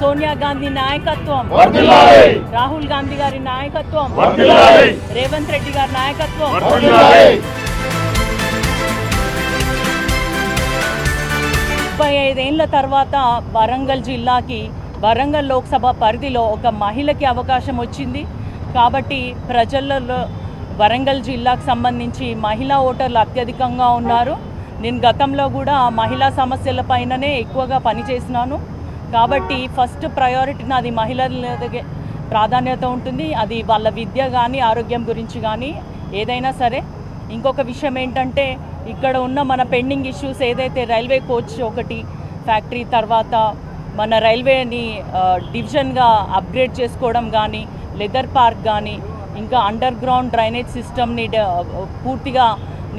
సోనియా గాంధీ నాయకత్వం. రాహుల్ గాంధీ గారి నాయకత్వం. రేవంత్ రెడ్డి గారి నాయకత్వం. ముప్పై ఐదేళ్ళ తర్వాత వరంగల్ జిల్లాకి వరంగల్ లోక్సభ పరిధిలో ఒక మహిళకి అవకాశం వచ్చింది. కాబట్టి ప్రజలలో వరంగల్ జిల్లాకు సంబంధించి మహిళా ఓటర్లు అత్యధికంగా ఉన్నారు. నేను గతంలో కూడా మహిళా సమస్యల పైననే ఎక్కువగా పనిచేసినాను. కాబట్టి ఫస్ట్ ప్రయారిటీ నాది మహిళలకి ప్రాధాన్యత ఉంటుంది. అది వాళ్ళ విద్య కానీ ఆరోగ్యం గురించి కానీ ఏదైనా సరే. ఇంకొక విషయం ఏంటంటే ఇక్కడ ఉన్న మన పెండింగ్ ఇష్యూస్ ఏదైతే రైల్వే కోచ్ ఒకటి ఫ్యాక్టరీ తర్వాత మన రైల్వేని డివిజన్గా అప్గ్రేడ్ చేసుకోవడం కానీ లెదర్ పార్క్ కానీ ఇంకా అండర్ గ్రౌండ్ డ్రైనేజ్ సిస్టమ్ని పూర్తిగా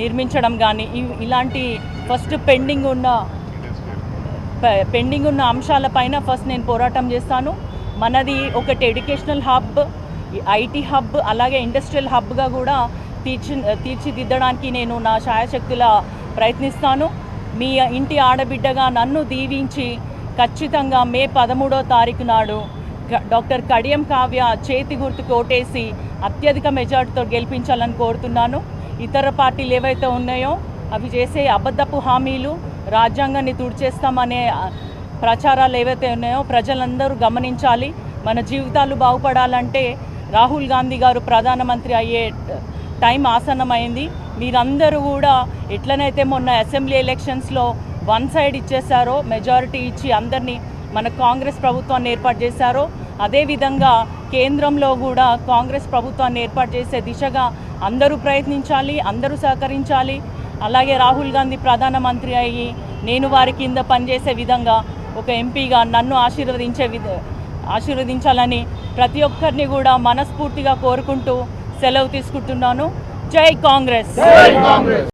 నిర్మించడం కానీ ఇలాంటి ఫస్ట్ పెండింగ్ ఉన్న పెండింగ్ ఉన్న అంశాలపైన ఫస్ట్ నేను పోరాటం చేస్తాను. మనది ఒకటి ఎడ్యుకేషనల్ హబ్ ఐటీ హబ్ అలాగే ఇండస్ట్రియల్ హబ్గా కూడా తీర్చి తీర్చిదిద్దడానికి నేను నా శాయశక్తుల ప్రయత్నిస్తాను. మీ ఇంటి ఆడబిడ్డగా నన్ను దీవించి ఖచ్చితంగా మే పదమూడో తారీఖు నాడు డాక్టర్ కడియం కావ్య చేతి గుర్తు కోటేసి అత్యధిక మెజార్టీతో గెలిపించాలని కోరుతున్నాను. ఇతర పార్టీలు ఏవైతే ఉన్నాయో అవి చేసే అబద్ధపు హామీలు రాజ్యాంగాన్ని తుడిచేస్తామనే ప్రచారాలు ఏవైతే ఉన్నాయో ప్రజలందరూ గమనించాలి. మన జీవితాలు బాగుపడాలంటే రాహుల్ గాంధీ గారు ప్రధానమంత్రి అయ్యే టైం ఆసన్నమైంది. మీరందరూ కూడా ఎట్లనైతే మొన్న అసెంబ్లీ ఎలక్షన్స్లో వన్ సైడ్ ఇచ్చేశారో మెజారిటీ ఇచ్చి అందరినీ మన కాంగ్రెస్ ప్రభుత్వాన్ని ఏర్పాటు చేశారో అదేవిధంగా కేంద్రంలో కూడా కాంగ్రెస్ ప్రభుత్వాన్ని ఏర్పాటు చేసే దిశగా అందరూ ప్రయత్నించాలి అందరూ సహకరించాలి. అలాగే రాహుల్ గాంధీ ప్రధానమంత్రి అయ్యి నేను వారి కింద పనిచేసే విధంగా ఒక ఎంపీగా నన్ను ఆశీర్వదించే విధ ఆశీర్వదించాలని ప్రతి ఒక్కరిని కూడా మనస్ఫూర్తిగా కోరుకుంటూ సెలవు తీసుకుంటున్నాను. జై కాంగ్రెస్! జై కాంగ్రెస్!